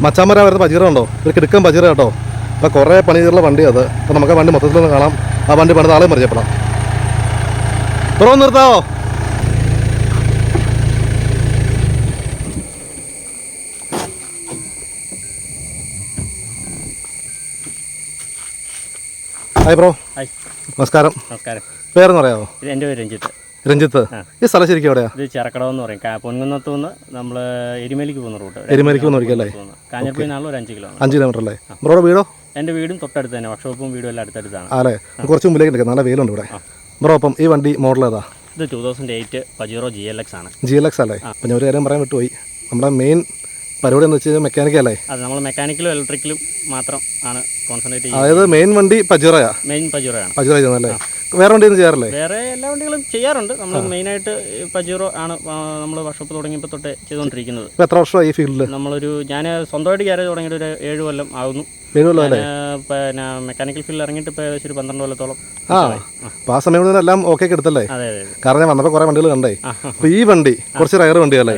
മച്ചാമര വരുന്ന പജീറ ഉണ്ടോ ഒരു കിടുക്കൻ പജീറ കേട്ടോ. അപ്പോൾ കുറേ പണി ചെയ്തുള്ള വണ്ടി അത്. അപ്പോൾ നമുക്ക് ആ വണ്ടി മൊത്തത്തിലൊന്ന് കാണാം. ആ വണ്ടി പണിത ആളെയും പരിചയപ്പെടാം. ബ്രോ നിർത്താവോ? Hi bro. ഹായ്. നമസ്കാരം. നമസ്കാരം. പേരെന്ന് പറയാമോ എന്റെ പേര് രഞ്ജിത്ത്. രഞ്ജിത്ത് ഈ സ്ഥലം ശരിക്കും എവിടെയാ? ഇത് ചെറക്കടവ് എന്ന് പറയും. പൊൻകുന്നത്ത് നിന്ന് നമ്മൾ എരിമലിക്ക് പോകുന്ന റൂട്ട്. എരിമലിക്ക് പോകുന്ന വഴിക്കല്ലേ? കാഞ്ഞിരപ്പള്ളി നാളിൽ ഒരു അഞ്ച് കിലോ അഞ്ച് കിലോമീറ്റർ അല്ലേ ബ്രോയുടെ വീടോ? എന്റെ വീടും തൊട്ടടുത്ത് തന്നെ. വർക്ക്ഷോപ്പും വീടും എല്ലാം അടുത്തടുത്താണ്. അല്ലേ കുറച്ച് മുമ്പിലേക്ക് എടുക്കാം നല്ല വെയിലുണ്ട് ഇവിടെ. ബ്രോ അപ്പം ഈ വണ്ടി മോഡൽ ഏതാ? ഇത് two thousand eight Pajero G L X ആണ്. ജി എൽ എക്സ് അല്ലേ? അപ്പം ഞാൻ ഒരു കാര്യം പറയാൻ വിട്ടുപോയി. നമ്മുടെ മെയിൻ പരിപാടി എന്ന് വെച്ചാൽ കഴിഞ്ഞാൽ മെക്കാനിക്കൽ അല്ലേ? അത് നമ്മൾ മെക്കാനിക്കലും ഇലക്ട്രിക്കലും മാത്രം ആണ് കോൺസെൻട്രേറ്റ് ചെയ്യുന്നത്. അതായത് മെയിൻ വണ്ടി പജുറയാ മെയിൻ പജീറോയാണ് പജുറ ചെയ്യുന്നല്ലേ വേറെ വണ്ടി ഒന്നും ചെയ്യാറില്ലേ? വേറെ എല്ലാ വണ്ടികളും ചെയ്യാറുണ്ട്. നമ്മൾ മെയിനായിട്ട് പജീറോ ആണ് നമ്മൾ വർഷോപ്പ് തുടങ്ങിയപ്പോൾ തൊട്ടേ ചെയ്തുകൊണ്ടിരിക്കുന്നത്. എത്ര വർഷമായി ഈ ഫീൽഡിൽ നമ്മളൊരു ഞാൻ സ്വന്തമായിട്ട് ഗ്യാരേജ് തുടങ്ങിയിട്ട് ഒരു ഏഴ് കൊല്ലം ആകുന്നു പിന്നെ മെക്കാനിക്കൽ ഫീൽഡിൽ ഇറങ്ങിയിട്ട് ഇപ്പോൾ ഏകദേശം ഒരു പന്ത്രണ്ട് കൊല്ലത്തോളം ആ അപ്പോൾ ആ. സമയം കൊണ്ട് എല്ലാം ഓക്കെ എടുത്തല്ലേ? കാരണം ഞാൻ വന്നപ്പോൾ കുറേ വണ്ടികൾ കണ്ടേ. അപ്പോൾ ഈ വണ്ടി കുറച്ച് റയർ വണ്ടിയല്ലേ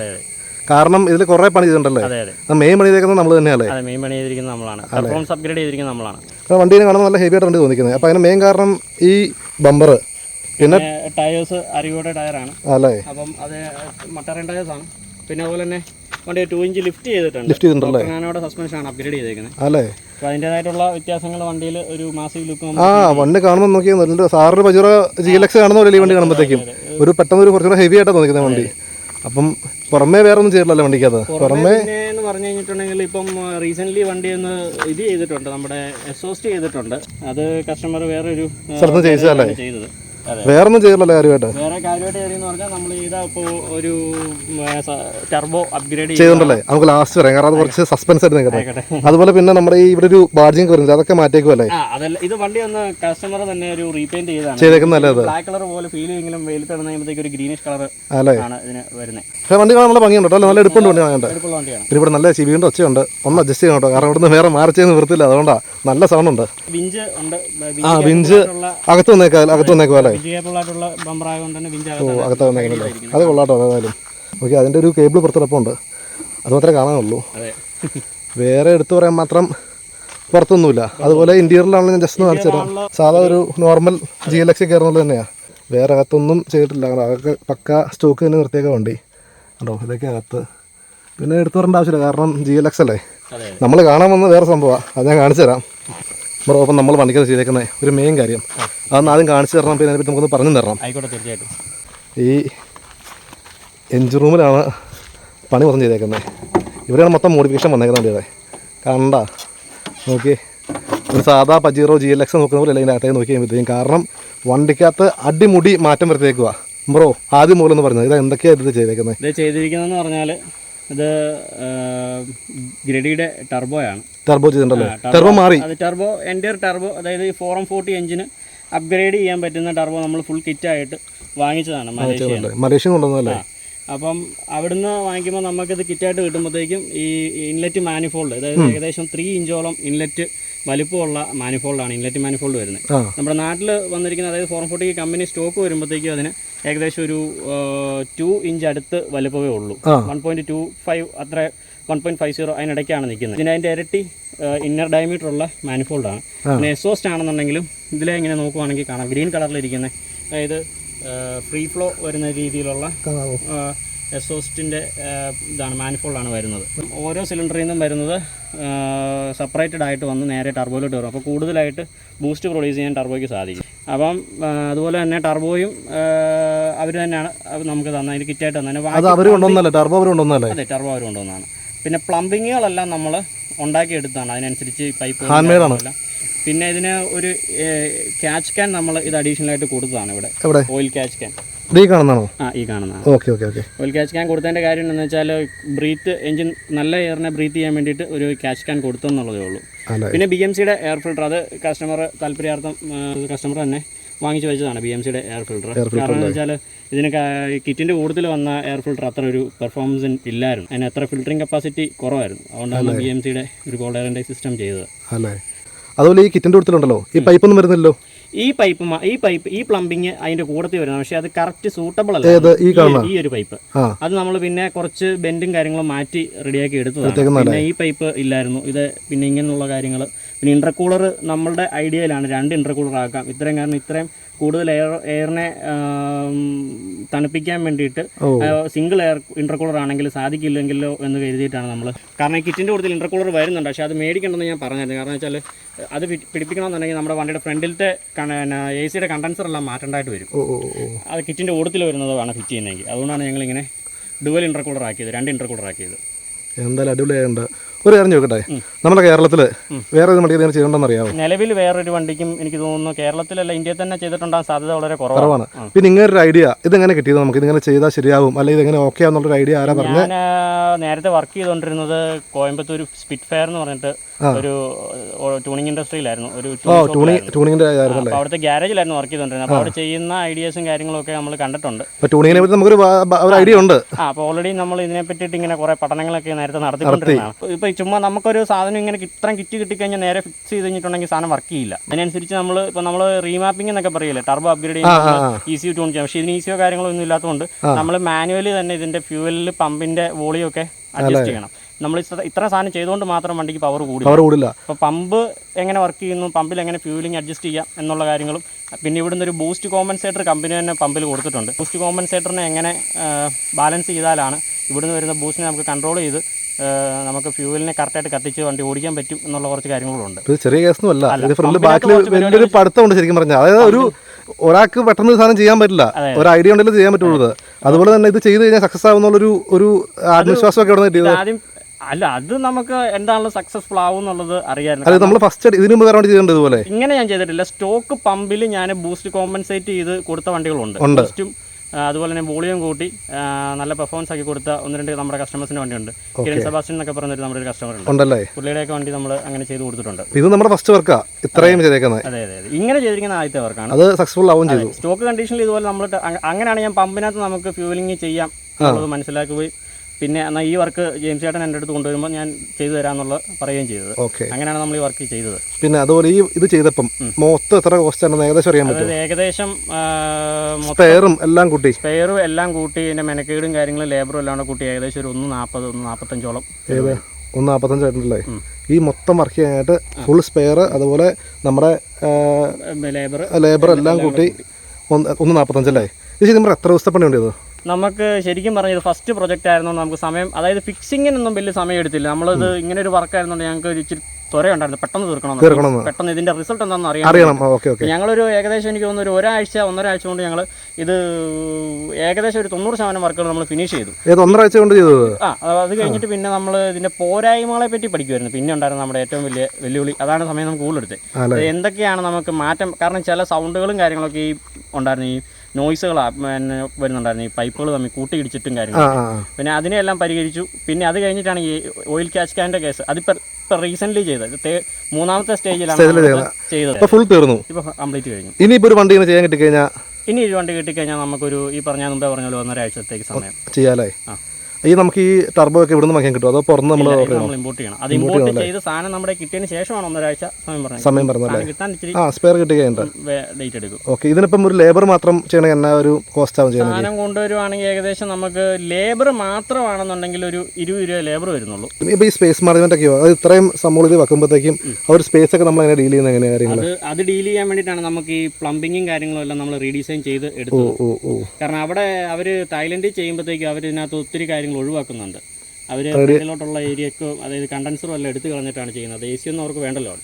കാരണം ഇതിൽ കുറേ പണി ചെയ്തിട്ടുണ്ടല്ലേ? മെയിൻ പണി ചെയ്തേക്കുന്നത് നമ്മൾ തന്നെയല്ലേ? മെയിൻ പണി ചെയ്തിരിക്കുന്നത് നമ്മളാണ്. പെർഫോമൻസ് അപ്ഗ്രേഡ് ചെയ്തിരിക്കുന്നത് നമ്മളാണ്. അപ്പോൾ വണ്ടിയിൽ കാണുമ്പോൾ നല്ല ഹെവി ആയിട്ട് വണ്ടി തോന്നിക്കുന്നത്. അപ്പോൾ അതിന് മെയിൻ കാരണം ഈ ബമ്പർ പിന്നെ ടയേഴ്സ് അരികോടെ ടയറാണ് അല്ലേ? അപ്പം അത് മട്ടറൻ ടയേഴ്സ് ആണ്. പിന്നെ അതുപോലെ തന്നെ വണ്ടി ടു ഇഞ്ച് ലിഫ്റ്റ് ചെയ്തിട്ടുണ്ട്. ലിഫ്റ്റ് ചെയ്തിട്ടുണ്ടല്ലേ? ഞാനവിടെ സസ്പെൻഷൻ ആണ് അപ്ഗ്രേഡ് ചെയ്തേക്കുന്നത്. അല്ലേ? അപ്പോൾ അതിന്റെതായിട്ടുള്ള വ്യത്യാസങ്ങൾ വണ്ടിയിൽ ഒരു മാസിക ലുക്ക് ആ വണ്ടി കാണുമ്പോൾ നോക്കിയാൽ നല്ല സാറിന് പജുറ ജി എൽ എക്സ് കാണുന്ന പോലെ ഈ വണ്ടി കാണുമ്പോഴത്തേക്കും ഒരു പെട്ടെന്ന് ഒരു കുറച്ചുകൂടെ ഹെവി ആയിട്ടാണ് തോന്നിക്കുന്നത് വണ്ടി. അപ്പം പുറമേ വേറെ ഒന്നും ചെയ്തിട്ടില്ല വണ്ടിക്കകത്ത്? പുറമേ എന്ന് പറഞ്ഞു കഴിഞ്ഞിട്ടുണ്ടെങ്കിൽ ഇപ്പം റീസെന്റ് വണ്ടി ഒന്ന് ഇത് ചെയ്തിട്ടുണ്ട് നമ്മുടെ എക്സോസ്റ്റ് ചെയ്തിട്ടുണ്ട്. അത് കസ്റ്റമർ വേറൊരു ഒരു സ്ഥലത്ത്? ചെയ്തത്. അതെ. വേറെ ഒന്നും ചെയ്തില്ലല്ലോ കാര്യമായിട്ട്. വേറെ കാര്യമായിട്ട് ചെയ്തെന്ന് പറഞ്ഞാൽ നമ്മൾ ഇതാ ഇപ്പോൾ ഒരു ടർബോ അപ്ഗ്രേഡ് ചെയ്തിട്ടുണ്ടല്ലേ? നമുക്ക് ലാസ്റ്റ് പറയാം കാരണം അത് കുറച്ച് സസ്പെൻസ് നിൽക്കട്ടെ. ആയിക്കോട്ടെ. അതുപോലെ പിന്നെ നമ്മുടെ ഈ ഇവിടെ ഒരു ബാർജിങ് വരുന്നത് അതൊക്കെ മാറ്റിയേക്കുമല്ലേ അതല്ല ഇത് വണ്ടി ഒന്ന് കസ്റ്റമർ തന്നെ ഒരു റീപെയിന്റ് ചെയ്താണ് ബ്ലാക്ക് കളർ പോലെ ഫീൽ ചെയ്യെങ്കിലും വെയിലത്ത് ഇടുന്നതിനകത്തേക്ക് ഒരു ഗ്രീനിഷ് കളർ അല്ലേ? ആണ് ഇതിന് വരുന്നത് പക്ഷേ വണ്ടി കാണാൻ നല്ല ഭംഗിയുണ്ട് കേട്ടോ. നല്ല എടുപ്പുണ്ട് വണ്ടി കാണാൻ പിന്നെ ഇവിടെ നല്ല ചിവിയുണ്ട് ഒച്ചയുണ്ട്. ഒന്ന് അഡ്ജസ്റ്റ് ചെയ്യണം കേട്ടോ. കാരണം ഇവിടുന്ന് വേറെ മാറി ചെയ്യുന്ന വൃത്തിയില്ല അതുകൊണ്ടാണ് നല്ല സൗണ്ട് ഉണ്ട്. ആ വിഞ്ച് അകത്ത് വന്നേക്കാം അകത്ത് വന്നേക്കും തന്നെ വിഞ്ച് ഓ അകത്ത് അത് കൊള്ളാട്ടോ ഏതായാലും. ഓക്കെ അതിന്റെ ഒരു കേബിൾ പുറത്തിടപ്പുണ്ട്. അത് മാത്രമേ കാണാനുള്ളൂ. അതെ. വേറെ എടുത്തു പറയാൻ മാത്രം പുറത്തൊന്നുമില്ല. അതുപോലെ ഇന്റീരിയറിലാണെങ്കിലും ഞാൻ ജസ്റ്റ് ഒന്ന് കാണിച്ചു തരാം. സാധാ ഒരു നോർമൽ ജി എൽ എക്സ് കയറുന്നത് തന്നെയാണ് വേറെ അകത്തൊന്നും ചെയ്തിട്ടില്ല. അതൊക്കെ പക്ക സ്റ്റോക്ക് തന്നെ നിർത്തിയേക്ക വണ്ടി. കണ്ടോ ഇതൊക്കെ അകത്ത്. പിന്നെ എടുത്തു പറയേണ്ട ആവശ്യമില്ല. കാരണം ജി എൽ എക്സ് അല്ലേ നമ്മൾ കാണാൻ വന്ന വേറെ സംഭവമാണ് അത് ഞാൻ കാണിച്ചു തരാം. ബ്രോ അപ്പം നമ്മൾ വണ്ടിക്കത് ചെയ്തേക്കുന്നത് ഒരു മെയിൻ കാര്യം. അതൊന്ന് ആദ്യം കാണിച്ചു തരണം പിന്നെ അതിനെപ്പറ്റി നമുക്കൊന്ന് പറഞ്ഞു തരണം. ആയിക്കോട്ടെ തീർച്ചയായിട്ടും. ഈ എഞ്ചിൻ റൂമിലാണ് പണി മൊത്തം ചെയ്തേക്കുന്നത്. ഇവരാണ് മൊത്തം മോഡിഫിക്കേഷൻ വന്നേക്കുന്നത് വണ്ടിയുടെ കണ്ട. നോക്കി. ഒരു സാധാ പജീറോ ജി എൽ എക്സ് നോക്കുന്ന പോലെ അല്ലെങ്കിൽ അകത്തേക്ക് നോക്കി കഴിയുമ്പോഴത്തേക്കും. കാരണം വണ്ടിക്കകത്ത് അടിമുടി മാറ്റം വരുത്തേക്കുക ബ്രോ ആദ്യം മുതലെന്ന് പറഞ്ഞത് ഇത് എന്തൊക്കെയാണ് ഇത് ചെയ്തേക്കുന്നത്? ഇത് ചെയ്തിരിക്കുന്നതെന്ന് പറഞ്ഞാൽ ഇത് ഗ്രഡിയുടെ ടർബോയാണ്. ടർബോ ചെയ്തിട്ടുണ്ടല്ലോ? ടർബോ. മാറി. അത് ടർബോ എന്റെ ടർബോ അതായത് ഈ ഫോർ എം ഫോർട്ടി എഞ്ചിന് അപ്ഗ്രേഡ് ചെയ്യാൻ പറ്റുന്ന ടർബോ നമ്മൾ ഫുൾ കിറ്റായിട്ട് വാങ്ങിച്ചതാണ് മലേഷ്യ മലേഷ്യ കൊണ്ടുവന്നല്ലേ അപ്പം അവിടുന്ന് വാങ്ങിക്കുമ്പോൾ നമുക്കിത് കിറ്റായിട്ട് കിട്ടുമ്പോഴത്തേക്കും ഈ ഇൻലെറ്റ് മാനിഫോൾഡ് അതായത് ഏകദേശം ത്രീ ഇഞ്ചോളം ഇൻലെറ്റ് വലിപ്പമുള്ള മാനിഫോൾഡാണ് ഇൻലെറ്റ് മാനിഫോൾഡ് വരുന്നത്. നമ്മുടെ നാട്ടിൽ വന്നിരിക്കുന്ന അതായത് ഫോർ ഫോർട്ടി കമ്പനി സ്റ്റോക്ക് വരുമ്പോഴത്തേക്കും അതിന് ഏകദേശം ഒരു ടു ഇഞ്ച് അടുത്ത് വലുപ്പമേ ഉള്ളൂ. വൺ പോയിന്റ് ടു ഫൈവ് അത്ര വൺ പോയിന്റ് ഫൈവ് സീറോ അതിനിടയ്ക്കാണ് നിൽക്കുന്നത്. ഇതിന് അതിന്റെ ഇരട്ടി ഇന്നർ ഡയമീറ്റർ ഉള്ള മാനിഫോൾഡാണ് പിന്നെ എസോസ്റ്റ് ആണെന്നുണ്ടെങ്കിലും ഇതിലെ ഇങ്ങനെ നോക്കുവാണെങ്കിൽ കാണാം. ഗ്രീൻ കളറിലിരിക്കുന്നത് അതായത് ഫ്രീ ഫ്ലോ വരുന്ന രീതിയിലുള്ള എസോസ്റ്റിന്റെ ഇതാണ് മാനിഫോൾഡാണ് വരുന്നത്. ഓരോ സിലിണ്ടറിൽ നിന്നും വരുന്നത് സെപ്പറേറ്റഡ് ആയിട്ട് വന്ന് നേരെ ടർബോയിലോട്ട് വരും അപ്പോൾ കൂടുതലായിട്ട് ബൂസ്റ്റ് പ്രൊഡ്യൂസ് ചെയ്യാൻ ടർബോയ്ക്ക് സാധിക്കും. അപ്പം അതുപോലെ തന്നെ ടർബോയും അവർ തന്നെയാണ് നമുക്ക് തന്നെ അതിന് കിറ്റായിട്ട് തന്നെ ടർബോ അവർ കൊണ്ടുവന്നല്ലേ അതെ ടർബോ അവർ കൊണ്ടുവന്നതാണ്. പിന്നെ പ്ലംബിങ്ങുകളെല്ലാം നമ്മൾ ഉണ്ടാക്കിയെടുത്താണ് അതിനനുസരിച്ച് പൈപ്പ് ആണോ? പിന്നെ ഇതിന് ഒരു ക്യാച്ച് ക്യാൻ നമ്മൾ ഇത് അഡീഷണൽ ആയിട്ട് കൊടുത്തതാണ് ഇവിടെ. ഓയിൽ ക്യാച്ച് ക്യാൻ ഈ കാണുന്നതാണോ? ആ ഈ കാണുന്നതാണ്. Okay okay okay oil catch can കൊടുത്തതിന്റെ കാര്യം എന്താണെന്ന് വെച്ചാൽ ബ്രീത്ത് എഞ്ചിൻ നല്ല എയറിനെ ബ്രീത്ത് ചെയ്യാൻ വേണ്ടിയിട്ട് ഒരു ക്യാച്ച് ക്യാൻ കൊടുത്തെന്നുള്ളതേ ഉള്ളൂ. പിന്നെ ബി എം സിയുടെ എയർ ഫിൽട്ടർ അത് കസ്റ്റമർ താല്പര്യാർത്ഥം കസ്റ്റമർ തന്നെ വാങ്ങിച്ചു വെച്ചതാണ് ബി എം സിയുടെ എയർ ഫിൽട്ടർ കാരണം എന്ന് വെച്ചാൽ ഇതിന് കിറ്റിന്റെ കൂടുതൽ വന്ന എയർ ഫിൽട്ടർ അത്ര ഒരു പെർഫോമൻസ് ഇല്ലായിരുന്നു. അതിന് അത്ര ഫിൽറ്ററിങ് കപ്പാസിറ്റി കുറവായിരുന്നു. അതുകൊണ്ടാണ് ബി എം സിയുടെ ഒരു കോൾഡ് എയറിന്റെ സിസ്റ്റം ചെയ്തത്. അല്ലേ? അതുപോലെ ഈ കിറ്റിന്റെ കൂടുതലുണ്ടല്ലോ ഈ പൈപ്പൊന്നും വരുന്നില്ലല്ലോ? ഈ പൈപ്പ് ഈ പൈപ്പ് ഈ പ്ലംബിങ് അതിന്റെ കൂടത്തിൽ വരുന്നത്. പക്ഷേ അത് കറക്റ്റ് സൂട്ടബിൾ അല്ല. ഈ ഒരു പൈപ്പ് അത് നമ്മൾ പിന്നെ കുറച്ച് ബെൻഡും കാര്യങ്ങളും മാറ്റി റെഡിയാക്കി എടുത്തതാണ്. പിന്നെ ഈ പൈപ്പ് ഇല്ലായിരുന്നു. ഇത് പിന്നെ ഇങ്ങനെയുള്ള കാര്യങ്ങൾ പിന്നെ ഇന്റർകൂളർ നമ്മളുടെ ഐഡിയയിലാണ് രണ്ട് ഇന്റർകൂളർ ആക്കാം. ഇത്രയും കാരണം ഇത്രയും കൂടുതൽ എയർ എയറിനെ തണുപ്പിക്കാൻ വേണ്ടിയിട്ട് സിംഗിൾ എയർ ഇന്റർകൂളർ ആണെങ്കിൽ സാധിക്കില്ലെങ്കിലോ എന്ന് കരുതിയിട്ടാണ് നമ്മൾ കാരണം ഈ കിറ്റിന്റെ കൂടുതൽ ഇന്റർകൂളർ വരുന്നുണ്ട്. പക്ഷേ അത് മേടിക്കണമെന്ന് ഞാൻ പറഞ്ഞായിരുന്നു. കാരണം വെച്ചാൽ അത് പിടിപ്പിക്കണമെന്നുണ്ടെങ്കിൽ നമ്മുടെ വണ്ടിയുടെ ഫ്രണ്ടിലത്തെ എ സിയുടെ കണ്ടൻസർ എല്ലാം മാറ്റേണ്ടതായിട്ട് വരും. അത് കിറ്റിന്റെ ഓടത്തിൽ വരുന്നതാണ് ഫിറ്റ് ചെയ്യുന്നതെങ്കിൽ അതുകൊണ്ടാണ് ഞങ്ങളിങ്ങനെ ഡുവൽ ഇന്റർകൂളർ ആക്കിയത് രണ്ട് ഇന്റർകൂളർ ആക്കിയത്. എന്തായാലും അടിപൊളിയായുണ്ട് ഒരു കാര്യം ചോദിക്കട്ടെ? നമ്മുടെ കേരളത്തിൽ വേറെ ഒരു വണ്ടിക്ക് ചെയ്യണമെന്ന് അറിയാമോ നിലവിൽ വേറൊരു വണ്ടിക്കും എനിക്ക് തോന്നുന്നു കേരളത്തിലല്ല ഇന്ത്യയിൽ തന്നെ ചെയ്തിട്ടുണ്ടാകാൻ സാധ്യത വളരെ കുറവാണ്. പിന്നെ ഇങ്ങനെ ഒരു ഐഡിയ ഇതെങ്ങനെ കിട്ടിയത് നമുക്ക്? ഇതിങ്ങനെ ചെയ്താൽ ശരിയാവും അല്ലെങ്കിൽ ഇതെങ്ങനെ ഓക്കെ ആണെന്നുള്ളൊരു ഐഡിയ ആരാ പറഞ്ഞു? നേരത്തെ വർക്ക് ചെയ്തുകൊണ്ടിരുന്നത് കോയമ്പത്തൂർ സ്പിറ്റ് ഫയർ എന്ന് പറഞ്ഞിട്ട് ഒരു ട്യൂണിംഗ് ഇൻഡസ്ട്രിയിലായിരുന്നു ഒരു അപ്പോൾ അവിടുത്തെ ഗ്യാരേജിലായിരുന്നു വർക്ക് ചെയ്തോണ്ടിരുന്നത്. അപ്പോൾ അവിടെ ചെയ്യുന്ന ഐഡിയാസും കാര്യങ്ങളും ഒക്കെ നമ്മൾ കണ്ടിട്ടുണ്ട്. ട്യൂണിങ്ങിനെ പറ്റി നമുക്കൊരു ഐഡിയ ഉണ്ട്. അപ്പോൾ ഓൾറെഡി നമ്മൾ ഇതിനെ പറ്റിയിട്ട് ഇങ്ങനെ കുറെ പഠനങ്ങളൊക്കെ നേരത്തെ നടത്തിക്കൊണ്ടിരുന്നതാണ്. ഇപ്പോൾ ചുമ്മാ നമുക്കൊരു സാധനം ഇങ്ങനെ ഇത്രയും കിറ്റ് കിട്ടിക്കഴിഞ്ഞാൽ നേരെ ഫിക്സ് ചെയ്ത് കഴിഞ്ഞിട്ടുണ്ടെങ്കിൽ സാധനം വർക്ക് ചെയ്യില്ല. അതിനനുസരിച്ച് നമ്മൾ ഇപ്പോൾ നമ്മൾ റീമാപ്പിംഗ് എന്നൊക്കെ പറയില്ലേ? ടർബോ അപ്ഗ്രേഡ് ചെയ്യുമ്പോൾ ഈസി ട്യൂൺ ചെയ്യാം. പക്ഷേ ഇതിന് ഈസിയോ കാര്യങ്ങളോ ഒന്നും ഇല്ലാത്തതുകൊണ്ട് നമ്മൾ മാനുവലി തന്നെ ഇതിന്റെ ഫ്യൂവലിൽ പമ്പിന്റെ വോളിയം ഒക്കെ അഡ്ജസ്റ്റ് ചെയ്യണം. നമ്മൾ ഇത്ര സാധനം ചെയ്തുകൊണ്ട് മാത്രം വണ്ടിക്ക് പവർ കൂടി പവർ കൂടില്ല. അപ്പോൾ പമ്പ് എങ്ങനെ വർക്ക് ചെയ്യുന്നു പമ്പിൽ എങ്ങനെ ഫ്യൂലിംഗ് അഡ്ജസ്റ്റ് ചെയ്യാം എന്നുള്ള കാര്യങ്ങളും പിന്നെ ഇവിടുന്ന് ഒരു ബൂസ്റ്റ് കോമ്പൻസേറ്റർ കമ്പനി തന്നെ പമ്പിൽ കൊടുത്തിട്ടുണ്ട്. ബൂസ്റ്റ് കോമ്പൻസേറ്ററിനെ എങ്ങനെ ബാലൻസ് ചെയ്താലാണ് ഇവിടുന്ന് വരുന്ന ബൂസ്റ്റിനെ നമുക്ക് കൺട്രോൾ ചെയ്ത് നമുക്ക് ഫ്യൂവലിനെ കറക്റ്റായിട്ട് കത്തിച്ച് വണ്ടി ഓടിക്കാൻ പറ്റും എന്നുള്ള കുറച്ച് കാര്യങ്ങളുണ്ട്. ചെറിയ കേസൊന്നും അല്ല അല്ല, ഇത് ഫ്രണ്ട് ബാക്കിൽ വലിയൊരു പഠിത്തമുണ്ട് ശരിക്കും പറഞ്ഞാൽ. അതായത് ഒരു ഒരാൾക്ക് പെട്ടെന്ന് സാധനം ചെയ്യാൻ പറ്റില്ല. ഒരു ഐഡിയ ഉണ്ടെങ്കിൽ ചെയ്യാൻ പറ്റുള്ളൂ അതുപോലെ തന്നെ ഇത് ചെയ്ത് കഴിഞ്ഞാൽ സക്സസ് ആവുന്നുള്ളൊരു ഒരു ആത്മവിശ്വാസമൊക്കെ ഇവിടെ ഒക്കെ കിട്ടിയത്? ആദ്യം അല്ല അത് നമുക്ക് എന്താണല്ലോ സക്സസ്ഫുൾ ആവും എന്നുള്ളത് അറിയാമായിരുന്നു നമ്മൾ ഫസ്റ്റ് ഇതിനു മുമ്പ് വേറെ വണ്ടി ചെയ്തിട്ടുണ്ട് ഇതുപോലെ? ഇങ്ങനെ ഞാൻ ചെയ്തിട്ടില്ല. സ്റ്റോക്ക് പമ്പിൽ ഞാൻ ബൂസ്റ്റ് കോമ്പൻസേറ്റ് ചെയ്ത് കൊടുത്ത വണ്ടികളുണ്ട്. ബൂസ്റ്റും അതുപോലെ തന്നെ വോളിയം കൂട്ടി നല്ല പെർഫോമൻസ് ആക്കി കൊടുത്ത ഒന്ന് രണ്ട് നമ്മുടെ കസ്റ്റമേഴ്സിന് വണ്ടിയുണ്ട്. കിരൺ സെബാസ്റ്റ്യൻ എന്നൊക്കെ പറഞ്ഞൊരു നമ്മുടെ ഒരു കസ്റ്റമർ ഉണ്ട്. ഉണ്ടല്ലേ? പുള്ളിയുടെയൊക്കെ വണ്ടി നമ്മൾ അങ്ങനെ ചെയ്ത് കൊടുത്തിട്ടുണ്ട്. ഇത് നമ്മുടെ ഫസ്റ്റ് വർക്കാ ഇത്രയും ചെയ്തേക്കുന്നത്. അതെ അതെ ഇങ്ങനെ ചെയ്തിരിക്കുന്ന ആദ്യത്തെ വർക്കാണ് അത് സക്സസ്ഫുൾ ആവും ചെയ്തു. സ്റ്റോക്ക് കണ്ടീഷനിൽ ഇതുപോലെ നമ്മൾ അങ്ങനെയാണ് ഞാൻ പമ്പിനകത്ത് നമുക്ക് ഫ്യൂലിംഗ് ചെയ്യാം മനസ്സിലാക്കി മനസ്സിലാക്കുകയും പിന്നെ എന്നാൽ ഈ വർക്ക് ജെയിംസ് ചേട്ടൻ എന്റെ അടുത്ത് കൊണ്ടുവരുമ്പോൾ ഞാൻ ചെയ്തു തരാമെന്നുള്ള പറയുകയും ചെയ്തത്. ഓക്കെ അങ്ങനെയാണ് നമ്മൾ ഈ വർക്ക് ചെയ്തത്. പിന്നെ അതുപോലെ ഈ ഇത് ചെയ്തപ്പം മൊത്തം എത്ര കോസ്റ്റ് ആണെന്ന് ഏകദേശം അറിയാൻ പറ്റും ഏകദേശം സ്പെയറും എല്ലാം കൂട്ടി. സ്പെയറും എല്ലാം കൂട്ടി പിന്നെ മെനക്കേടും കാര്യങ്ങളും ലേബറും എല്ലാം കൂടെ കൂട്ടി ഏകദേശം ഒരു ഒന്ന് നാൽപ്പത് ഒന്ന് നാൽപ്പത്തഞ്ചോളം ഏത്? ഒന്ന് നാൽപ്പത്തഞ്ചായിട്ടുണ്ടല്ലേ ഈ മൊത്തം വർക്ക് ചെയ്യാനായിട്ട് ഫുൾ സ്പെയർ അതുപോലെ നമ്മുടെ ലേബർ ലേബർ എല്ലാം കൂട്ടി ഒന്ന് ഒന്ന് നാൽപ്പത്തഞ്ചല്ലേ ഇത് ചെയ്യുമ്പോൾ എത്ര ദിവസത്തെ പണി ഉണ്ട് ഇത്? നമുക്ക് ശരിക്കും പറഞ്ഞത് ഫസ്റ്റ് പ്രൊജക്റ്റ് ആയിരുന്നു നമുക്ക് സമയം അതായത് ഫിക്സിങ്ങിനൊന്നും വലിയ സമയം എടുത്തില്ല. നമ്മളിത് ഇങ്ങനെ ഒരു വർക്ക് ആയിരുന്നുണ്ട് ഞങ്ങൾക്ക് ഇച്ചിരി ത്വരയുണ്ടായിരുന്നു പെട്ടെന്ന് തീർക്കണം പെട്ടെന്ന് ഇതിന്റെ റിസൾട്ട് എന്താണെന്ന് അറിയാം അറിയണം. ഞങ്ങളൊരു ഏകദേശം എനിക്ക് തോന്നുന്നു ഒരു ഒരാഴ്ച ഒന്നര ആഴ്ച കൊണ്ട് ഞങ്ങൾ ഇത് ഏകദേശം ഒരു തൊണ്ണൂറ് ശതമാനം വർക്കുകൾ നമ്മൾ ഫിനിഷ് ചെയ്തു. ഏത് ഒന്നര ആഴ്ച കൊണ്ട് ചെയ്തത്? ആ അത് കഴിഞ്ഞിട്ട് പിന്നെ നമ്മൾ ഇതിന്റെ പോരായ്മകളെ പറ്റി പഠിക്കുമായിരുന്നു പിന്നെ ഉണ്ടായിരുന്നു നമ്മുടെ ഏറ്റവും വലിയ വെല്ലുവിളി അതാണ് സമയം നമുക്ക് കൂടുതൽ എടുത്തത്. എന്തൊക്കെയാണ് നമുക്ക് മാറ്റം? കാരണം ചില സൗണ്ടുകളും കാര്യങ്ങളൊക്കെ ഈ ഉണ്ടായിരുന്നു. ഈ നോയ്സുകൾ പിന്നെ വരുന്നുണ്ടായിരുന്നു. ഈ പൈപ്പുകൾ തമ്മിൽ കൂട്ടിയിടിച്ചിട്ടും ആ. പിന്നെ അതിനെല്ലാം പരിഹരിച്ചു. പിന്നെ അത് കഴിഞ്ഞിട്ടാണ് ഈ ഓയിൽ ക്യാച്ച് കാന്റെ കേസ് അതിപ്പോൾ ഇപ്പൊ റീസെന്റ് ചെയ്തത്. മൂന്നാമത്തെ സ്റ്റേജിലാണ് ചെയ്തത്. ഇപ്പൊ ഫുൾ തീർന്നു. ഇപ്പോൾ കംപ്ലീറ്റ് കഴിഞ്ഞു. ഇനിയിപ്പോൾ ഒരു വണ്ടി ഇങ്ങനെ ചെയ്യാൻ കിട്ടിക്കഴിഞ്ഞാൽ ഇനി ഒരു വണ്ടി കിട്ടിക്കഴിഞ്ഞാൽ നമുക്കൊരു ഈ പറഞ്ഞ മുമ്പേ പറഞ്ഞ പോലെ ഒന്നര ആഴ്ചത്തേക്ക് സമയം. ചെയ്യാലേ ആ. ഈ നമുക്ക് ഈ ടർബോ ഒക്കെ ഇവിടുന്ന് വാങ്ങിക്കാൻ കിട്ടും? അതോ പുറത്ത് നമ്മൾ ഇമ്പോർട്ട് ചെയ്യണം. അത് ഇമ്പോർട്ട് ചെയ്ത് സാധനം നമ്മുടെ കിട്ടിയതിന് ശേഷമാണ് ഒന്നരാഴ്ച സമയം പറഞ്ഞത്. സമയം പറഞ്ഞല്ലേ ആ സ്പെയർ കിട്ടി കഴിഞ്ഞിട്ട് ഡേറ്റ് എടുക്കും. ഓക്കെ ഇതിനിപ്പം ഒരു ലേബർ മാത്രം ചെയ്യണമെങ്കിൽ എന്നാ ഒരു കോസ്റ്റ് ആവും ചെയ്യുന്നത്? സാധനം കൊണ്ടുവരുവാണെങ്കിൽ ഏകദേശം നമുക്ക് ലേബർ മാത്രമാണെന്നുണ്ടെങ്കിൽ ഒരു ഇരുപത് രൂപ ലേബർ വരുന്നുള്ളൂ. ഇപ്പോൾ ഈ സ്പേസ് മാനേജ്മെന്റ് ഒക്കെയോ അത് ഇത്രയും സംഭവം ഇത് വെക്കുമ്പോഴത്തേക്കും ആ ഒരു സ്പേസ് ഒക്കെ നമ്മൾ എങ്ങനെ ഡീൽ ചെയ്യുന്ന എങ്ങനെ കാര്യങ്ങൾ അത് അത് ഡീൽ ചെയ്യാൻ വേണ്ടിയിട്ടാണ് നമുക്ക് ഈ പ്ലംബിങ്ങും കാര്യങ്ങളും എല്ലാം നമ്മൾ റീഡിസൈൻ ചെയ്ത് എടുത്തു എടുത്തത്. കാരണം അവിടെ അവർ തായ്ലൻഡിൽ ചെയ്യുമ്പോഴത്തേക്കും അവർ ഇതിനകത്ത് ഒത്തിരി കാര്യങ്ങൾ ഒഴിവാക്കുന്നുണ്ട്. അവർ ഫ്രണ്ടിലോട്ടുള്ള ഏരിയക്കോ അതായത് കണ്ടൻസറും എല്ലാം എടുത്തു കളഞ്ഞിട്ടാണ് ചെയ്യുന്നത്. എ സി ഒന്നും അവർക്ക് വേണ്ടല്ലോ.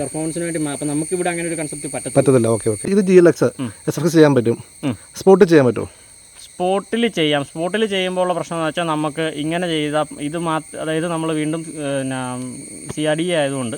പെർഫോമൻസിന് വേണ്ടി അപ്പം നമുക്ക് ഇവിടെ അങ്ങനെ ഒരു കൺസെപ്റ്റ് പറ്റത്തില്ല. Okay okay. ഇത് ജി എൽ എക്സ് എസ് ചെയ്യാൻ പറ്റും. സ്പോട്ട് ചെയ്യാൻ പറ്റുമോ? സ്പോട്ടിൽ ചെയ്യാം. സ്പോട്ടിൽ ചെയ്യുമ്പോൾ ഉള്ള പ്രശ്നം എന്ന് വെച്ചാൽ നമുക്ക് ഇങ്ങനെ ചെയ്ത ഇത് മാത്രം അതായത് നമ്മൾ വീണ്ടും പിന്നെ സി ആർ ഡി ആയതുകൊണ്ട്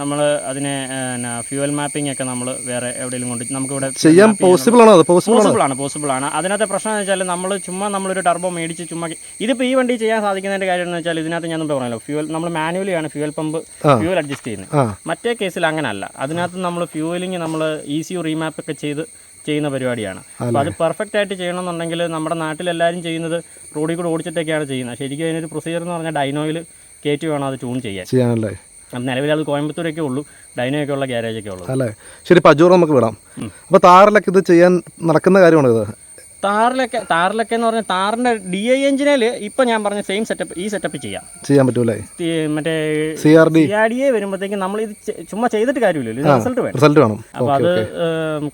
നമ്മൾ അതിനെ പിന്നെ ഫ്യൂവൽ മാപ്പിംഗ് ഒക്കെ നമ്മൾ വേറെ എവിടെയെങ്കിലും കൊണ്ട് നമുക്കിവിടെ ചെയ്യാൻ പോസിബിൾ ആണ്? പോസിബിൾ ആണ്? പോസിബിൾ ആണ് പോസിബിൾ ആണ്. അതിനകത്തെ പ്രശ്നം എന്ന് വെച്ചാൽ നമ്മൾ ചുമ്മാ നമ്മളൊരു ടർബോ മേടിച്ച് ചുമ്മാ ഇതിപ്പോൾ ഈ വണ്ടി ചെയ്യാൻ സാധിക്കുന്നതിന്റെ കാര്യം എന്ന് വെച്ചാൽ ഇതിനകത്ത് ഞാൻ മുമ്പേ പറഞ്ഞല്ലോ ഫ്യൂവൽ നമ്മൾ മാനുവലി ആണ് ഫ്യൂവൽ പമ്പ്. ഫ്യൂവൽ അഡ്ജസ്റ്റ് ചെയ്യുന്നത്. മറ്റേ കേസിൽ അങ്ങനല്ല. അതിനകത്ത് നമ്മൾ ഫ്യൂവലിംഗ് നമ്മൾ ഇ റീമാപ്പ് ഒക്കെ ചെയ്ത് ചെയ്യുന്ന പരിപാടിയാണ്. അപ്പോൾ അത് പെർഫെക്റ്റ് ആയിട്ട് ചെയ്യണമെന്നുണ്ടെങ്കിൽ നമ്മുടെ നാട്ടിലെല്ലാവരും ചെയ്യുന്നത് റോഡിൽ കൂടെ ഓടിച്ചിട്ടൊക്കെയാണ് ചെയ്യുന്നത്. ശരിക്കും അതിനൊരു പ്രൊസീജിയർ എന്ന് പറഞ്ഞാൽ ഡൈനോയിൽ കയറ്റി വേണം അത് ട്യൂൺ ചെയ്യാൻ. ചെയ്യാനല്ലേ? നിലവിൽ അത് കോയമ്പത്തൂരൊക്കെ ഉള്ളൂ. ഡൈനോയൊക്കെ ഉള്ള ഗ്യാരേജൊക്കെ ഉള്ളൂ. അല്ലേ? ശരി പജൂർ നമുക്ക് വിടാം. അപ്പോൾ താറിലൊക്കെ ഇത് ചെയ്യാൻ നടക്കുന്ന കാര്യമാണോ ഇത്? താറിലൊക്കെ താറിലൊക്കെ എന്ന് പറഞ്ഞാൽ താറിന്റെ ഡി ഐ എഞ്ചിനിൽ ഇപ്പം ഞാൻ പറഞ്ഞ സെയിം സെറ്റപ്പ് ഈ സെറ്റപ്പ് ചെയ്യാം. ചെയ്യാൻ പറ്റൂലേ? മറ്റേ C R D R D A വരുമ്പോഴത്തേക്കും നമ്മൾ ഇത് ചുമ്മാ ചെയ്തിട്ട് കാര്യമില്ലല്ലോ റിസൾട്ട് വേണം. റിസൾട്ട് വേണം. അപ്പോൾ അത്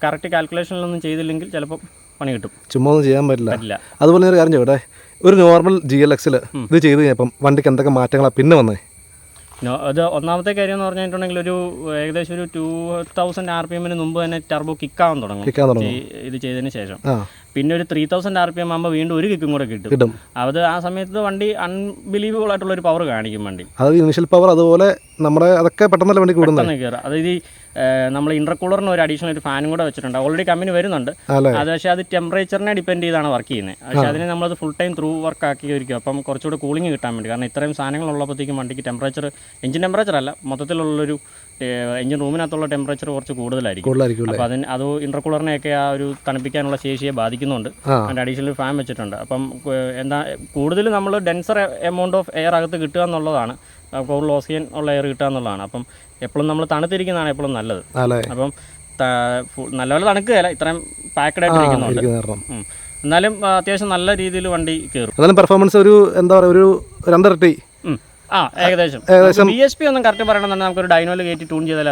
കറക്റ്റ് കാൽക്കുലേഷനിലൊന്നും ചെയ്തില്ലെങ്കിൽ ചിലപ്പോൾ പണി കിട്ടും. ചുമ്മാ ഒന്നും ചെയ്യാൻ പറ്റില്ല. അതുപോലെ ഒരു കാര്യം ചോട്ടെ ഒരു നോർമൽ ജി എൽ എക്സിൽ ഇത് ചെയ്ത് കഴിഞ്ഞപ്പം വണ്ടിക്ക് എന്തൊക്കെ മാറ്റങ്ങളാണ് പിന്നെ വന്നേ? അത് ഒന്നാമത്തെ കാര്യം എന്ന് പറഞ്ഞിട്ടുണ്ടെങ്കിൽ ഒരു ഏകദേശം ഒരു ടൂ തൗസൻഡ് ആർ പി എമ്മിന് മുമ്പ് തന്നെ ടർബോ കിക്കാവാൻ തുടങ്ങും. ഇത് ചെയ്തതിന് ശേഷം. പിന്നെ ഒരു three thousand R P M ആകുമ്പോൾ വീണ്ടും ഒരു കിക്കും കൂടെ കിട്ടും. കിട്ടും. അത് ആ സമയത്ത് വണ്ടി അൺബിലീവബിൾ ആയിട്ടുള്ള ഒരു പവർ കാണിക്കും വണ്ടി. അത് ഇനിഷ്യൽ പവർ അതുപോലെ നമ്മുടെ അതൊക്കെ പെട്ടെന്നല്ല വണ്ടി കൂടുന്നത്? കയറുക അതായത് ഈ നമ്മൾ ഇന്റർകൂളറിന് ഒരു അഡീഷണൽ ഒരു ഫാനും കൂടെ വെച്ചിട്ടുണ്ട്. ഓൾറെഡി കമ്പനി വരുന്നുണ്ട്. അത് പക്ഷേ അത് ടെമ്പറേച്ചറിനെ ഡിപ്പെൻഡ് ചെയ്താണ് വർക്ക് ചെയ്യുന്നത് പക്ഷേ അതിന് നമ്മളത് ഫുൾ ടൈം ത്രൂ വർക്ക് ആക്കിയിരിക്കും. അപ്പം കുറച്ചുകൂടെ കൂളിംഗ് കിട്ടാൻ വേണ്ടി. കാരണം ഇത്രയും സാധനങ്ങൾ ഉള്ളപ്പോഴത്തേക്കും വണ്ടിക്ക് ടെമ്പറേച്ചർ എഞ്ചിൻ ടെമ്പറേച്ചർ അല്ല മൊത്തത്തിലുള്ളൊരു എഞ്ചിൻ റൂമിനകത്തുള്ള ടെമ്പറേച്ചർ കുറച്ച് കൂടുതലായിരിക്കും. അപ്പം അപ്പോൾ അതിന് അത് ഇന്റർകൂളറിനെയൊക്കെ ആ ഒരു തണുപ്പിക്കാനുള്ള ശേഷിയെ ബാധിക്കുന്നുണ്ട്. അതിന്റെ അഡീഷണൽ ഫാൻ വെച്ചിട്ടുണ്ട്. അപ്പം എന്താ കൂടുതൽ നമ്മൾ ഡെൻസർ എമൗണ്ട് ഓഫ് എയർ അകത്ത് കിട്ടുക എന്നുള്ളതാണ്. ആ, കൂടുതൽ ഓക്സിജൻ ഉള്ള എയർ കിട്ടുക എന്നുള്ളതാണ്. അപ്പം എപ്പോഴും നമ്മൾ തണുത്തിരിക്കുന്നതാണ് എപ്പോഴും നല്ലത്. അപ്പം നല്ലപോലെ തണുക്കുകയല്ല ഇത്രയും പാക്കഡ് ആയിട്ട് ഇരിക്കുന്നുണ്ട്. ഇരിക്കുന്ന കാരണം. ഉം. എന്നാലും അത്യാവശ്യം നല്ല രീതിയിൽ വണ്ടി കയറും എന്നാലും പെർഫോമൻസ് ഒരു എന്താ പറയുക ഒരു രണ്ടരട്ടി. ആ ഏകദേശം. ബി എസ് പി ഒന്നും കറക്റ്റ് പറയണമെന്നുണ്ടെങ്കിൽ നമുക്കൊരു ഡൈനോയിൽ കയറ്റി ട്യൂൺ ചെയ്താൽ?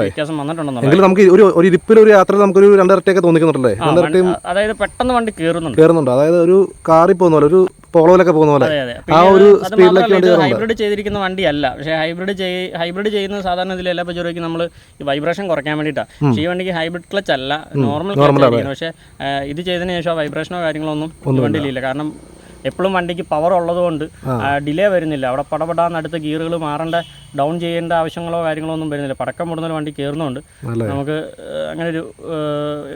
വ്യത്യാസം വന്നിട്ടുണ്ടെന്നുള്ളത് എങ്കിലും നമുക്ക് ഒരു ഒരു ഇരിപ്പിൽ ഒരു യാത്രയിൽ നമുക്കൊരു രണ്ടിരട്ടിയൊക്കെ തോന്നിക്കുന്നുണ്ടല്ലേ? അതായത് പെട്ടെന്ന് വണ്ടി കയറുന്നുണ്ട് കയറുന്നുണ്ട് അതായത് ഒരു കാറിൽ പോകുന്ന പോലെ ഒരു പോളോയിലൊക്കെ പോകുന്ന പോലെ. ആ ഒരു സ്പീഡിലൊക്കെ വേണ്ടി ഹൈബ്രിഡ് ചെയ്തിരിക്കുന്ന വണ്ടിയല്ല. പക്ഷേ ഹൈബ്രിഡ് ചെയ് ഹൈബ്രിഡ് ചെയ്യുന്ന സാധാരണ ഇതിൽ എല്ലാ പച്ചറയ്ക്ക് നമ്മൾ ഈ വൈബ്രേഷൻ കുറയ്ക്കാൻ വേണ്ടിയിട്ടാണ് പക്ഷേ ഈ വണ്ടിക്ക് ഹൈബ്രിഡ് ക്ലച്ച് അല്ല. നോർമൽ നോർമൽ പക്ഷേ ഇത് ചെയ്തതിന് ശേഷം വൈബ്രേഷനോ കാര്യങ്ങളൊന്നും വണ്ടിയിലില്ല. കാരണം എപ്പോഴും വണ്ടിക്ക് പവർ ഉള്ളതുകൊണ്ട് ഡിലേ വരുന്നില്ല. അവിടെ പടപടാന്ന് അടുത്ത ഗിയറുകൾ മാറേണ്ട ഡൗൺ ചെയ്യേണ്ട ആവശ്യങ്ങളോ കാര്യങ്ങളോ ഒന്നും വരുന്നില്ല. പടക്കം മുടുന്ന വണ്ടി കയറുന്നുണ്ട് നമുക്ക് അങ്ങനെ ഒരു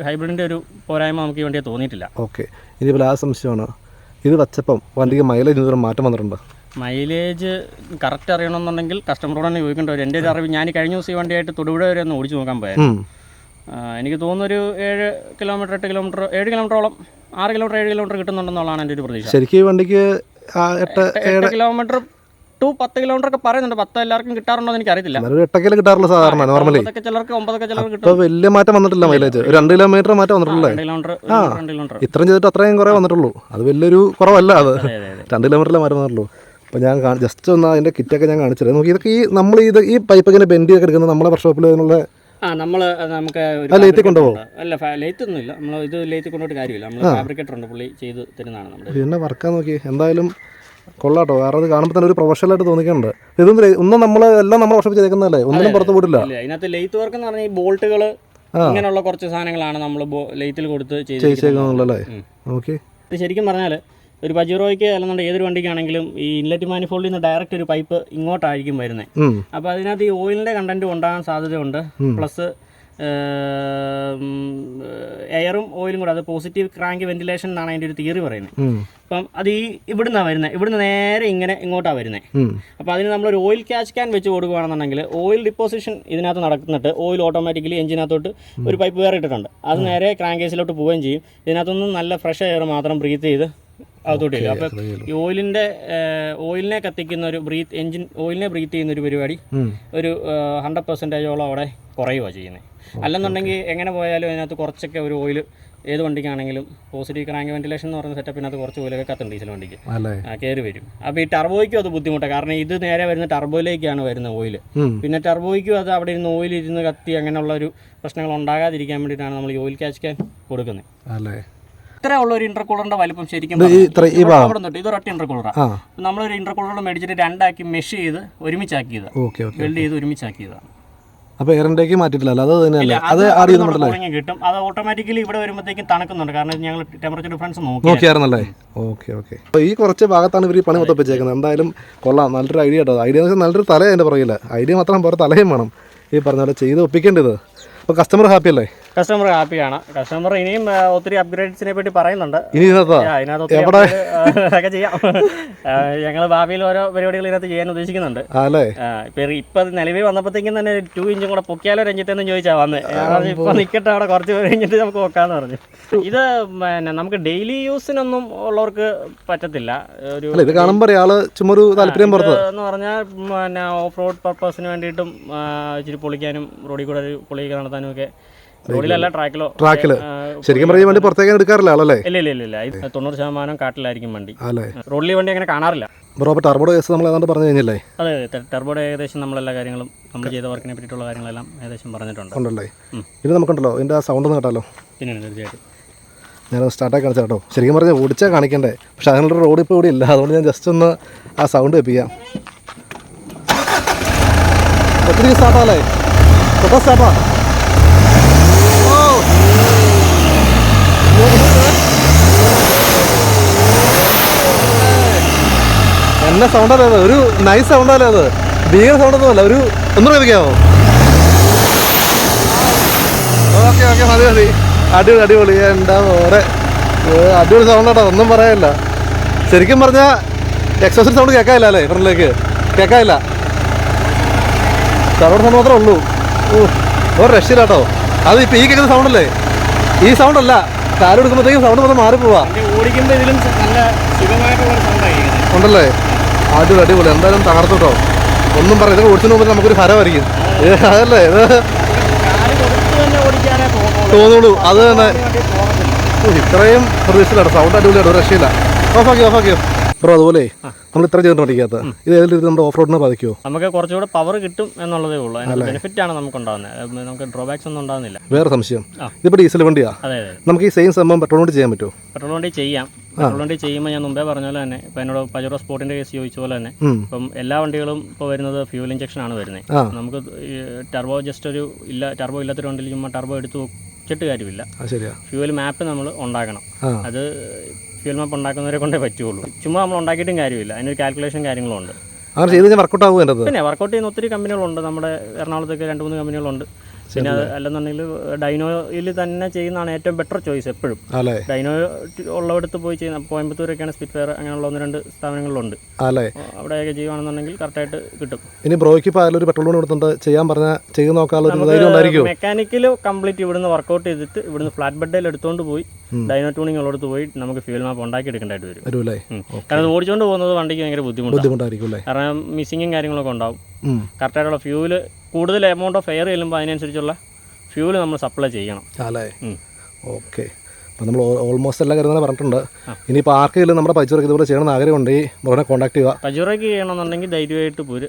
ഹൈബ്രിഡിന്റെ ഒരു പോരായ്മ നമുക്ക് ഈ വണ്ടിയെ തോന്നിയിട്ടില്ല. ഓക്കെ. ഇനിയിപ്പോൾ ആ സംശയമാണ്. ഇത് വെച്ചപ്പം വണ്ടിക്ക് മൈലേജ് എന്തെങ്കിലും മാറ്റം വന്നിട്ടുണ്ട്? മൈലേജ് കറക്റ്റ് അറിയണമെന്നുണ്ടെങ്കിൽ കസ്റ്റമറോട് തന്നെ ചോദിക്കേണ്ടി വരും. എന്റെ ഒരു അറിവ് ഞാൻ കഴിഞ്ഞ ദിവസം ഈ വണ്ടിയായിട്ട് തൊടുപുഴ വരെ ഒന്ന് ഓടിച്ചു നോക്കാൻ പോയായിരുന്നു. എനിക്ക് തോന്നുന്നു ഒരു ഏഴ് കിലോമീറ്റർ എട്ട് കിലോമീറ്റർ ഏഴ് കിലോമീറ്ററോളം ആറ് കിലോമീറ്റർ ഏഴ് കിലോമീറ്റർ കിട്ടുന്നുണ്ടെന്നുള്ളതാണ് എന്റെ ഒരു പ്രതീക്ഷ. ശരിക്കും ഈ വണ്ടിക്ക് എട്ട് കിലോമീറ്റർ ടു പത്ത് കിലോമീറ്റർ ഒക്കെ പറയുന്നുണ്ട്. പത്ത് എല്ലാവർക്കും കിട്ടാറുണ്ടോ എന്ന് എനിക്കറിയത്തില്ല. എന്നാലും ഒരു എട്ടൊക്കെ കിട്ടാറുള്ള സാധാരണ നോർമലി ചിലർക്ക് ഒമ്പതൊക്കെ ചിലർക്ക് കിട്ടും. വലിയ മാറ്റം വന്നിട്ടില്ല മൈലേജ് ഒരു രണ്ട് കിലോമീറ്റർ മാറ്റം വന്നിട്ടുള്ളേ. രണ്ട് കിലോമീറ്റർ രണ്ട് കിലോമീറ്റർ ഇത്രയും ചെയ്തിട്ട് അത്രയും കുറേ വന്നിട്ടുള്ളൂ. അത് വലിയൊരു കുറവല്ല അത്. രണ്ട് കിലോമീറ്ററിലെ മാറ്റം വന്നിട്ടുള്ളൂ. അപ്പോൾ ഞാൻ ജസ്റ്റ് ഒന്ന് അതിന്റെ കിറ്റൊക്കെ ഞാൻ കാണിച്ചത്. നോക്കി ഇതൊക്കെ ഈ നമ്മൾ ഇത് ഈ പൈപ്പ് ഇങ്ങനെ ബെൻഡ് ഒക്കെ എടുക്കുന്നത് നമ്മളെ വർക്ക്ഷോപ്പിൽ അതിനുള്ള ആ നമ്മൾ നമുക്ക് ലേത്തിൽ കൊണ്ടുപോകും? അല്ല ലൈറ്റ് ഒന്നുമില്ല നമ്മൾ ഇത് ലൈറ്റ് കൊണ്ടുപോയിട്ട് കാര്യമില്ല. നമ്മൾ ഫാബ്രിക്കേറ്റർ ഉണ്ട് പുള്ളി ചെയ്ത് തരുന്നതാണ് നമ്മുടെ പിന്നെ വർക്കാൻ നോക്കി. എന്തായാലും കൊള്ളാട്ടോ. കാരണം ഇത് കാണുമ്പോൾ തന്നെ ഒരു പ്രൊഫഷണൽ ആയിട്ട് തോന്നിക്കുന്നുണ്ട് ഇതൊന്നും ഒന്നും നമ്മൾ എല്ലാം നമ്മൾ വർഷം ചെയ്തേക്കുന്നതല്ലേ? ഒന്നിനും പുറത്ത് പോയിട്ടില്ല. ഇല്ല ഇതിനകത്ത് ലെയ്ത്ത് വർക്ക് എന്ന് പറഞ്ഞാൽ ഈ ബോൾട്ടുകൾ ഇങ്ങനെയുള്ള കുറച്ച് സാധനങ്ങളാണ് നമ്മൾ ലെയ്ത്തിൽ കൊടുത്ത് ഉം. ഓക്കെ. ഇത് ശരിക്കും പറഞ്ഞാൽ ഒരു പജിറോയ്ക്ക് അല്ലെന്നുണ്ടെങ്കിൽ ഏതൊരു വണ്ടിക്കാണെങ്കിലും ഈ ഇൻലെറ്റ് മാനിഫോൾഡിൽ നിന്ന് ഡയറക്റ്റ് ഒരു പൈപ്പ് ഇങ്ങോട്ടായിരിക്കും വരുന്നത് അപ്പൊ അപ്പോൾ അതിനകത്ത് ഈ ഓയിലിന്റെ കണ്ടന്റ് ഉണ്ടാകാൻ സാധ്യതയുണ്ട്. പ്ലസ് എയറും ഓയിലും കൂടെ അത് പോസിറ്റീവ് ക്രാങ്ക് വെന്റിലേഷൻ എന്നാണ് അതിന്റെ ഒരു തിയറി പറയുന്നത്. അപ്പം അത് ഈ ഇവിടുന്നാണ് വരുന്നത് ഇവിടുന്ന് നേരെ ഇങ്ങനെ ഇങ്ങോട്ടാണ് വരുന്നത് അപ്പൊ അപ്പോൾ നമ്മൾ ഒരു ഓയിൽ ക്യാച്ച് ക്യാൻ വെച്ച് കൊടുക്കുകയാണെന്നുണ്ടെങ്കിൽ ഓയിൽ ഡിപ്പോസിഷൻ ഇതിനകത്ത് നടക്കുന്നിട്ട് ഓയിൽ ഓട്ടോമാറ്റിക്കലി എഞ്ചിനകത്തോട്ട് ഒരു പൈപ്പ് വേറെ ഇട്ടിട്ടുണ്ട്. അത് നേരെ ക്രാങ്കേസിലോട്ട് പോവുകയും ചെയ്യും. ഇതിനകത്തുനിന്ന് നല്ല ഫ്രഷ് എയർ മാത്രം ബ്രീത്ത് ചെയ്ത് അകത്തോട്ട് അപ്പൊ ഈ ഓയിലിന്റെ ഓയിലിനെ കത്തിക്കുന്ന ഒരു ബ്രീത്ത് എഞ്ചിൻ ഓയിലിനെ ബ്രീത്ത് ചെയ്യുന്ന ഒരു പരിപാടി ഒരു ഹൺഡ്രഡ് പെർസെന്റേജോളം അവിടെ കുറയുകയാണ് ചെയ്യുന്നത് അല്ലെന്നുണ്ടെങ്കിൽ എങ്ങനെ പോയാലും അതിനകത്ത് കുറച്ചൊക്കെ ഒരു ഓയിൽ ഏത് വണ്ടിക്കാണെങ്കിലും പോസിറ്റീവ് ക്രാങ്ക് വെന്റിലേഷൻ എന്ന് പറയുന്ന സെറ്റപ്പിനകത്ത് കുറച്ച് ഓയിലൊക്കെ കത്തുണ്ട് ഡീസൽ വണ്ടിക്ക്. കയറി വരും. അപ്പോൾ ഈ ടർബോയ്ക്കും അത് ബുദ്ധിമുട്ടാണ് കാരണം ഇത് നേരെ വരുന്ന ടർബോയിലേക്കാണ് വരുന്ന ഓയിൽ പിന്നെ ടർബോയ്ക്കും അത് അവിടെ ഇരുന്ന് ഓയിൽ ഇരുന്ന് കത്തി അങ്ങനെയുള്ള ഒരു പ്രശ്നങ്ങൾ ഉണ്ടാകാതിരിക്കാൻ വേണ്ടിയിട്ടാണ് നമ്മൾ ഈ ഓയിൽ ക്യാച്ച് ക്യാൻ കൊടുക്കുന്നത്. ഇത്ര ഉള്ള ഒരു ഇന്റർകൂളറിന്റെ വലിപ്പം ശരിക്കും അവിടെ തൊട്ട് ഇതൊരൊറ്റ ഇന്റർകൂളറാണ് നമ്മളൊരു ഇന്റർകൂളർ മേടിച്ചിട്ട് രണ്ടാക്കി മെഷ് ചെയ്ത് ഒരുമിച്ചാക്കിയത്. വെൽഡ് ചെയ്ത് ഒരുമിച്ചാക്കിയതാണ് അപ്പോൾ എയറിന്റെക്ക് മാറ്റിയിട്ടില്ല അത് തന്നെയല്ലേ? അത് ചെയ്യുന്നുണ്ടല്ലേ കിട്ടും. അത് ഓട്ടോമാറ്റിക്കലി ഇവിടെ വരുമ്പോഴത്തേക്കും തണുക്കുന്നുണ്ട്. കാരണം ഞങ്ങൾ ടെമ്പറേച്ചർ ഡിഫറൻസ് നോക്കി നോക്കിയായിരുന്നല്ലേ? Okay okay. അപ്പോൾ ഈ കുറച്ച് ഭാഗത്താണ് ഇവർ ഈ പണി ഒത്തപ്പിച്ചേക്കുന്നത് എന്തായാലും കൊള്ളാം. നല്ലൊരു ഐഡിയ കേട്ടോ. ഐഡിയ എന്ന് വെച്ചാൽ നല്ലൊരു തല അതിന്റെ പുറകില്ല ഐഡിയ മാത്രം പോരെ തലയും വേണം. ഈ പറഞ്ഞ പോലെ ചെയ്ത് ഒപ്പിക്കേണ്ടത്. അപ്പോൾ കസ്റ്റമർ ഹാപ്പി അല്ലേ? കസ്റ്റമർ ഹാപ്പിയാണ് കസ്റ്റമർ ഇനിയും ഒത്തിരി അപ്ഗ്രേഡ്സിനെ പറ്റി പറയുന്നുണ്ട്. ഒക്കെ ചെയ്യാം. ഞങ്ങൾ ഭാവിയിൽ ഓരോ പരിപാടികൾ ഇതിനകത്ത് ചെയ്യാൻ ഉദ്ദേശിക്കുന്നുണ്ട്. ഇപ്പൊ ഇപ്പൊ നിലവിൽ വന്നപ്പോഴത്തേക്കും തന്നെ ടു ഇഞ്ചും കൂടെ പൊക്കിയാലോ രഞ്ജിത്തെന്ന് ചോദിച്ചാ വന്ന്. ഇപ്പൊ നിക്കട്ടെ അവിടെ കുറച്ച് കഴിഞ്ഞിട്ട് നമുക്ക് വെക്കാന്ന് പറഞ്ഞു. ഇത് പിന്നെ നമുക്ക് ഡെയിലി യൂസിനൊന്നും ഉള്ളവർക്ക് പറ്റത്തില്ല. ഒരു ഇത് കാണുമ്പോൾ താല്പര്യം എന്ന് പറഞ്ഞാൽ പിന്നെ ഓഫ് റോഡ് പർപ്പസിന് വേണ്ടിയിട്ടും ഇച്ചിരി പൊളിക്കാനും റോഡിൽ കൂടെ ഒരു പൊളിയൊക്കെ നടത്താനും ഒക്കെ ട്രാക്കിലോ. ശരിക്കും പറഞ്ഞാൽ വണ്ടി പുറത്തേക്ക് എടുക്കാറില്ല ആളല്ലേ? ഇല്ല ഇല്ല ഇല്ല തൊണ്ണൂറ് ശതമാനം കാട്ടിലായിരിക്കും വണ്ടി. അല്ലേ റോഡിൽ വണ്ടി അങ്ങനെ കാണാറില്ല. ടർബോഡ് കേസ് നമ്മൾ ഏതാണ്ട് പറഞ്ഞു കഴിഞ്ഞല്ലേ? അതെ ടർബോഡ് ടെർബോയുടെ ഏകദേശം നമ്മളെല്ലാ കാര്യങ്ങളും നമ്മൾ ചെയ്ത വർക്കിനെ പറ്റിയിട്ടുള്ള കാര്യങ്ങളെല്ലാം ഏകദേശം പറഞ്ഞിട്ടുണ്ട്. ഉണ്ടല്ലേ. ഇത് നമുക്കുണ്ടല്ലോ ഇതിന്റെ ആ സൗണ്ട് ഒന്ന് കേട്ടാലോ? പിന്നെ തീർച്ചയായിട്ടും. ഞാൻ സ്റ്റാർട്ടാക്കി കാണിച്ചാൽ കേട്ടോ ശരിക്കും പറഞ്ഞാൽ ഓടിച്ചാൽ കാണിക്കണ്ടേ. പക്ഷെ അതിനുള്ള റോഡ് ഇപ്പോൾ ഇവിടെ ഇല്ല. അതുകൊണ്ട് ഞാൻ ജസ്റ്റ് ഒന്ന് ആ സൗണ്ട് വെപ്പിക്കാം. ഒത്തിരി സ്റ്റാർട്ടാല്ലേ തൊട്ടാ സ്റ്റാർട്ടാ സൗണ്ട് അല്ലേ അത്? ഒരു നൈസ് സൗണ്ട് അല്ലേ അത്? ഭീകര സൗണ്ട് ഒന്നുമല്ല ഒരു ഒന്നും കേൾക്കാമോ ഓക്കെ ഓക്കെ മതി മതി. അടിപൊളി അടിപൊളി. എന്താ വേറെ അടിപൊളി സൗണ്ട് കേട്ടോ ഒന്നും പറയാനില്ല ശരിക്കും പറഞ്ഞാൽ എക്സോസിൽ സൗണ്ട് കേൾക്കാനില്ല അല്ലേ ഫ്രണ്ടിലേക്ക് കേൾക്കാനില്ല സൗണ്ട് സൗണ്ട് മാത്രമേ ഉള്ളൂ. ഓ ഒരു രക്ഷയില്ല കേട്ടോ അത് ഇപ്പം ഈ കേൾക്കുന്ന സൗണ്ട് അല്ലേ? ഈ സൗണ്ട് അല്ല. കാലെടുക്കുമ്പോഴത്തേക്കും സൗണ്ട് മൊത്തം മാറിപ്പോവാ. ഓടിക്കുമ്പോൾ ഇതിലും നല്ല സുഖമായിട്ടുള്ള സൗണ്ടായിരിക്കും ഉണ്ടല്ലേ? അടിപൊളി. അടിപൊളി എന്തായാലും തകർത്തു കേട്ടോ ഒന്നും പറയാം ഇതൊക്കെ ഓടിച്ചു നോക്കുമ്പോൾ നമുക്കൊരു ഹരമായിരിക്കും ഏ, അതല്ലേ? ഇത് തോന്നുള്ളൂ. അത് തന്നെ. ഇത്രയും പ്രതീക്ഷയിലാണ് സൗണ്ട് അടിപൊളിയാണ് ഒരു രക്ഷയില്ല. ഓഫാക്കി ഓഫാക്കി ബ്രോ അതുപോലെ നമ്മൾ ഇത്ര ചെയ്തിട്ട് പഠിക്കാത്ത ഇത് ഏതെങ്കിലും രീതി നമ്മുടെ ഓഫ് റോഡിനെ ബാധിക്കുമോ നമുക്ക് കുറച്ചുകൂടെ പവർ കിട്ടും എന്നുള്ളതേ ഉള്ളൂ. ബെനിഫിറ്റ് ആണ് നമുക്ക് ഉണ്ടാകുന്നത് നമുക്ക് ഡ്രോബാക്സ് ഒന്നും ഉണ്ടാകുന്നില്ല വേറെ സംശയം. ഇതിപ്പോ ഇതിപ്പോൾ ഡീസൽ വണ്ടിയാ നമുക്ക് ഈ സെയിം സംഭവം പെട്രോൾ വണ്ടി ചെയ്യാൻ പറ്റുമോ പെട്രോൾ വണ്ടി ചെയ്യാം. പെട്രോൾ വണ്ടി ചെയ്യുമ്പോൾ ഞാൻ മുമ്പേ പറഞ്ഞ പോലെ തന്നെ ഇപ്പൊ എന്നോട് പജറോ സ്പോർട്ടിന്റെ കേസ് ചോദിച്ച പോലെ തന്നെ. ഇപ്പം എല്ലാ വണ്ടികളും ഇപ്പോൾ വരുന്നത് ഫ്യൂൽ ഇഞ്ചക്ഷൻ ആണ് വരുന്നത്. നമുക്ക് ടർബോ ജസ്റ്റ് ഒരു ഇല്ല ടർബോ ഇല്ലാത്തൊരു വണ്ടിയിൽ ചുമ്മാ ടർബോ എടുത്തു വെച്ചിട്ട് കാര്യമില്ല. ഫ്യൂൽ മാപ്പ് നമ്മൾ ഉണ്ടാക്കണം. അത് ഫ്യൂൽ മാപ്പ് ഉണ്ടാക്കുന്നവരെ കൊണ്ടേ പറ്റുള്ളൂ. ചുമ്മാ നമ്മൾ ഉണ്ടാക്കിയിട്ടും കാര്യമില്ല. അതിനൊരു കാൽക്കുലേഷൻ കാര്യങ്ങളുണ്ട് അങ്ങനെ ചെയ്ത് വർക്കൗട്ട് പിന്നെ വർക്കൗട്ട് ചെയ്യുന്ന ഒത്തിരി കമ്പനികളുണ്ട് നമ്മുടെ എറണാകുളത്തൊക്കെ രണ്ട് മൂന്ന് കമ്പനികളുണ്ട് പിന്നെ അത് അല്ലെന്നുണ്ടെങ്കിൽ ഡൈനോയിൽ തന്നെ ചെയ്യുന്നതാണ് ഏറ്റവും ബെറ്റർ ചോയ്സ് എപ്പോഴും. അല്ലേ? ഡൈനോ ഉള്ളവടുത്ത് പോയി ചെയ്യുന്ന കോയമ്പത്തൂരൊക്കെയാണ് സ്പിറ്റ് ഫെയർ അങ്ങനെയുള്ള ഒന്ന് രണ്ട് സ്ഥാപനങ്ങളിലുണ്ട് അല്ലേ? അവിടെയൊക്കെ ചെയ്യുകയാണെന്നുണ്ടെങ്കിൽ കറക്റ്റായിട്ട് കിട്ടും. ഇനി ബ്രോയ്ക്ക് ഇപ്പോൾ അതിലൊരു പെട്രോൾ കൊടുത്തുണ്ട് കൊടുത്തിട്ട് ചെയ്യാൻ പറഞ്ഞാൽ ചെയ്ത് നോക്കാനുള്ള മെക്കാനിക്കൽ മെക്കാനിക്കൽ കംപ്ലീറ്റ് ഇവിടുന്ന് വർക്ക്ഔട്ട് ചെയ്തിട്ട് ഇവിടുന്ന് ഫ്ലാറ്റ് ബെഡിൽ എടുത്തുകൊണ്ട് പോയി ഡൈനോ ട്യൂണിംഗ് ഉള്ളടത്ത് പോയി നമുക്ക് ഫ്യൂൽ മാപ്പ് ഉണ്ടാക്കി എടുക്കേണ്ടതായിട്ട് വരും. അല്ലേ. കാരണം അത് ഓടിച്ചുകൊണ്ട് പോകുന്നത് വണ്ടിക്ക് ഭയങ്കര ബുദ്ധിമുട്ടായിരിക്കും കാരണം മിസ്സിങ്ങും കാര്യങ്ങളൊക്കെ ഉണ്ടാവും. കറക്റ്റായിട്ടുള്ള ഫ്യൂൽ കൂടുതൽ എമൗണ്ട് ഓഫ് എയർ ചെല്ലുമ്പോൾ അതിനനുസരിച്ചുള്ള ഫ്യൂൽ നമ്മൾ സപ്ലൈ ചെയ്യണം. അല്ലേ? ഓക്കെ അപ്പം നമ്മൾ ഓൾമോസ്റ്റ് എല്ലാ കാര്യങ്ങളും പറഞ്ഞിട്ടുണ്ട്. ഇനിയിപ്പോൾ ആർക്കെങ്കിലും നമ്മുടെ പൈസ ഇതുപോലെ ചെയ്യണമെന്ന് ആഗ്രഹമുണ്ട് ഈ മുറിനെ കോൺടാക്ട് ചെയ്യുക. പജുറയ്ക്ക് ചെയ്യണമെന്നുണ്ടെങ്കിൽ ധൈര്യമായിട്ട് പോരും.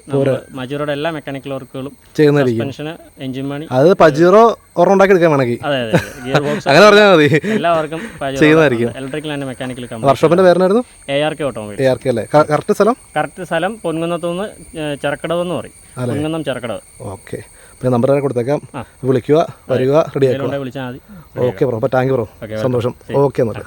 മജുറയുടെ എല്ലാ മെക്കാനിക്കൽ വർക്കുകളും ചെയ്യുന്നതായിരിക്കും. എഞ്ചിൻ മണി അത് പജീറോ ഒരെണ്ണം ഉണ്ടാക്കി എടുക്കാൻ വേണമെങ്കിൽ. അങ്ങനെ പറഞ്ഞാൽ മതി. എല്ലാവർക്കും ചെയ്യുന്നതായിരിക്കും. ഇലക്ട്രിക്കൽ ആൻഡ് മെക്കാനിക്കൽ കമ്പനി പേരായിരുന്നു A R K automobile A R K അല്ലേ? കറക്റ്റ് സ്ഥലം? കറക്റ്റ് സ്ഥലം പൊൻകുന്നത്തുനിന്ന് ചെറുക്കടവെന്ന് എന്ന് പറയും. പൊൻകുന്നം ചെറുക്കടവ്. ഓക്കെ പിന്നെ നമ്പർ വരെ കൊടുത്തേക്കാം. വിളിക്കുക വരിക റെഡി ആക്കുക. ഓക്കെ ബ്രോ അപ്പോൾ താങ്ക് യു ബ്രോ സന്തോഷം. ഓക്കെ എന്നാൽ